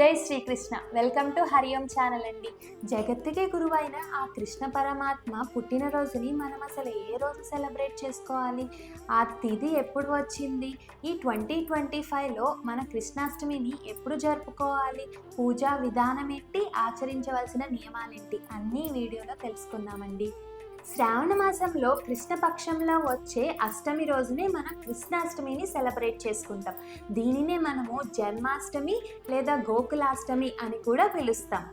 జై Srikrishna. Welcome to Hariom channel అండి. జగత్తుకే గురువైన ఆ కృష్ణ పరమాత్మ పుట్టినరోజుని మనం అసలు ఏ రోజు సెలబ్రేట్ చేసుకోవాలి? ఆ తిథి ఎప్పుడు వచ్చింది? ఈ ట్వంటీ ట్వంటీ ఫైవ్లో మన కృష్ణాష్టమిని ఎప్పుడు జరుపుకోవాలి? పూజా విధానం ఏంటి? ఆచరించవలసిన నియమాలేంటి? అన్నీ వీడియోలో తెలుసుకుందామండి. శ్రావణ మాసంలో కృష్ణపక్షంలో వచ్చే అష్టమి రోజునే మనం కృష్ణాష్టమిని సెలబ్రేట్ చేసుకుంటాం. దీనినే మనము జన్మాష్టమి లేదా గోకులాష్టమి అని కూడా పిలుస్తాం.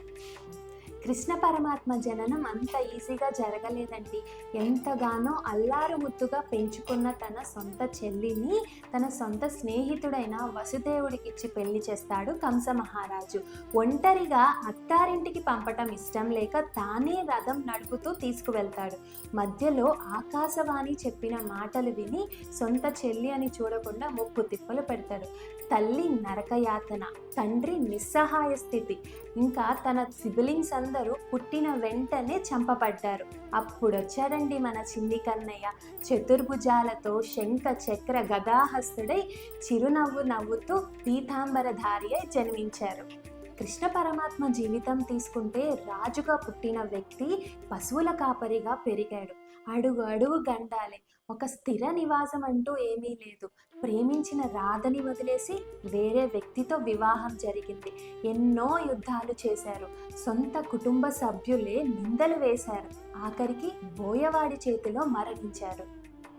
కృష్ణ పరమాత్మ జననం అంత ఈజీగా జరగలేదండి. ఎంతగానో అల్లారు ముద్దుగా పెంచుకున్న తన సొంత చెల్లిని తన సొంత స్నేహితుడైన వసుదేవుడికిచ్చి పెళ్ళి చేస్తాడు కంస మహారాజు ఒంటరిగా అత్తారింటికి పంపటం ఇష్టం లేక తానే రథం నడుపుతూ తీసుకువెళ్తాడు. మధ్యలో ఆకాశవాణి చెప్పిన మాటలు విని సొంత చెల్లి అని చూడకుండా ముప్పు తిప్పలు పెడతాడు. తల్లి నరకయాతన తండ్రి నిస్సహాయ స్థితి. ఇంకా తన సిబిలింగ్స్ అందరూ పుట్టిన వెంటనే చంపబడ్డారు. అప్పుడొచ్చాడండి మన చిన్ని కన్నయ్య. చతుర్భుజాలతో శంఖ చక్ర గదాహస్తుడై చిరునవ్వు నవ్వుతూ పీతాంబరధారి అయి జన్మించారు. కృష్ణ పరమాత్మ జీవితం తీసుకుంటే రాజుగా పుట్టిన వ్యక్తి పశువుల కాపరిగా పెరిగాడు. అడుగు అడుగు గండాలే. ఒక స్థిర నివాసం అంటూ ఏమీ లేదు. ప్రేమించిన రాధని వదిలేసి వేరే వ్యక్తితో వివాహం జరిగింది. ఎన్నో యుద్ధాలు చేశారు. సొంత కుటుంబ సభ్యులే నిందలు వేశారు. ఆఖరికి బోయవాడి చేతిలో మరణించారు.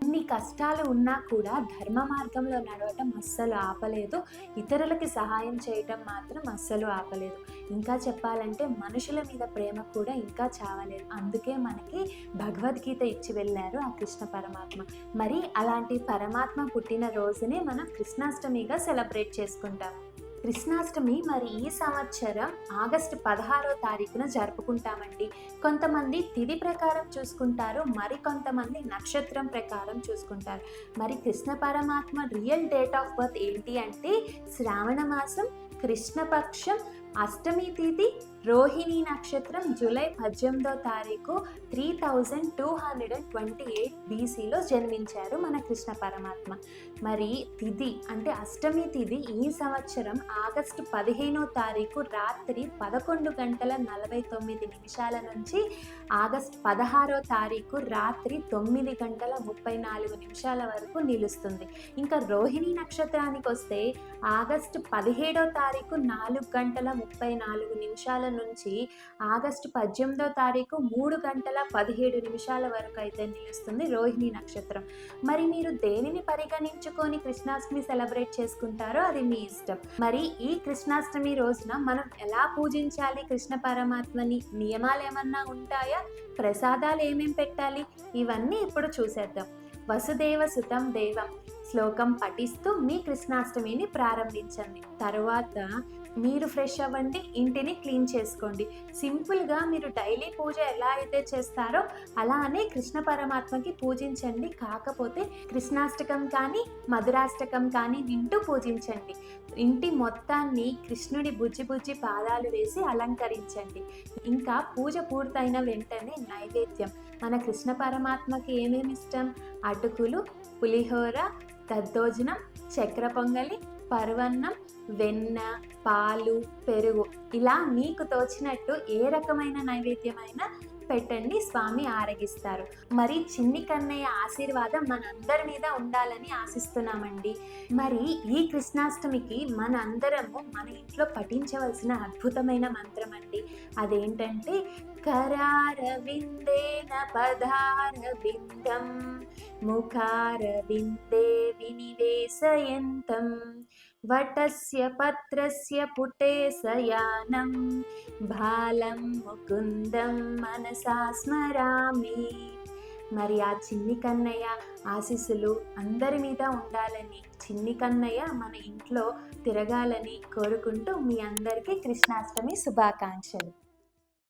ఎన్ని కష్టాలు ఉన్నా కూడా ధర్మ మార్గంలో నడవటం అస్సలు ఆపలేదు. ఇతరులకి సహాయం చేయటం మాత్రం అస్సలు ఆపలేదు. ఇంకా చెప్పాలంటే మనుషుల మీద ప్రేమ కూడా ఇంకా చావలేదు. అందుకే మనకి భగవద్గీత ఇచ్చి వెళ్ళారు ఆ కృష్ణ పరమాత్మ. మరి అలాంటి పరమాత్మ పుట్టిన రోజునే మనం కృష్ణాష్టమిగా సెలబ్రేట్ చేసుకుంటాము. కృష్ణాష్టమి మరి ఈ సంవత్సరం ఆగస్టు పదహారో తారీఖున జరుపుకుంటామండి. కొంతమంది తిథి ప్రకారం చూసుకుంటారు మరి కొంతమంది నక్షత్రం ప్రకారం చూసుకుంటారు. మరి కృష్ణ పరమాత్మ రియల్ డేట్ ఆఫ్ బర్త్ ఏంటి అంటే శ్రావణ మాసం కృష్ణపక్షం అష్టమి తిథి రోహిణి నక్షత్రం జూలై పద్దెనిమిదో తారీఖు three thousand two hundred and twenty eight బీసీలో జన్మించారు మన కృష్ణ పరమాత్మ. మరి తిథి అంటే అష్టమి తిథి ఈ సంవత్సరం ఆగస్టు పదిహేనో తారీఖు రాత్రి పదకొండు గంటల నలభై తొమ్మిది నిమిషాల నుంచి ఆగస్ట్ పదహారో తారీఖు రాత్రి తొమ్మిది గంటల ముప్పై నాలుగు నిమిషాల వరకు నిలుస్తుంది. ఇంకా రోహిణి నక్షత్రానికి వస్తే ఆగస్టు పదిహేడో తారీఖు నాలుగు గంటల ముప్పై నాలుగు నిమిషాల నుంచి ఆగస్టు పద్దెనిమిదో తారీఖు మూడు గంటల పదిహేడు నిమిషాల వరకు అయితే నిలుస్తుంది రోహిణి నక్షత్రం. మరి మీరు దేనిని పరిగణించుకొని కృష్ణాష్టమి సెలబ్రేట్ చేసుకుంటారో అది మీ ఇష్టం. మరి ఈ కృష్ణాష్టమి రోజున మనం ఎలా పూజించాలి? కృష్ణ పరమాత్మని నియమాలు ఏమన్నా ఉంటాయా? ప్రసాదాలు ఏమేం పెట్టాలి? ఇవన్నీ ఇప్పుడు చూసేద్దాం. వసుదేవ సుతం దేవం. శ్లోకం పఠిస్తూ మీ కృష్ణాష్టమిని ప్రారంభించండి. తర్వాత మీరు ఫ్రెష్ అవ్వండి ఇంటిని క్లీన్ చేసుకోండి. సింపుల్గా మీరు డైలీ పూజ ఎలా అయితే చేస్తారో అలానే కృష్ణ పరమాత్మకి పూజించండి. కాకపోతే కృష్ణాష్టకం కానీ మధురాష్టకం కానీ వింటూ పూజించండి. ఇంటి మొత్తాన్ని కృష్ణుడి బుజ్జి బుజ్జి పాదాలు వేసి అలంకరించండి. ఇంకా పూజ పూర్తయిన వెంటనే నైవేద్యం. మన కృష్ణ పరమాత్మకి ఏమేమి ఇష్టం? అటుకులు పులిహోర దద్దోజనం చక్ర పొంగలి పర్వన్నం వెన్న పాలు పెరుగు. ఇలా మీకు తోచినట్టు ఏ రకమైన నైవేద్యమైనా పెట్టండి స్వామి ఆరగిస్తారు. మరి చిన్ని కన్నయ్య ఆశీర్వాదం మనందరి మీద ఉండాలని ఆశిస్తున్నామండి. మరి ఈ కృష్ణాష్టమికి మనందరము మన ఇంట్లో పఠించవలసిన అద్భుతమైన మంత్రం అండి అదేంటంటే కరార విందేన పదార ముఖార విందే వినివేశయంతం వటస్య పత్రస్య పుటే సయానం బాలం ముకుందం మనసా స్మరామి మరి ఆ చిన్ని కన్నయ్య ఆశీస్సులు అందరి మీద ఉండాలని చిన్ని కన్నయ్య మన ఇంట్లో తిరగాలని కోరుకుంటూ మీ అందరికీ కృష్ణాష్టమి శుభాకాంక్షలు.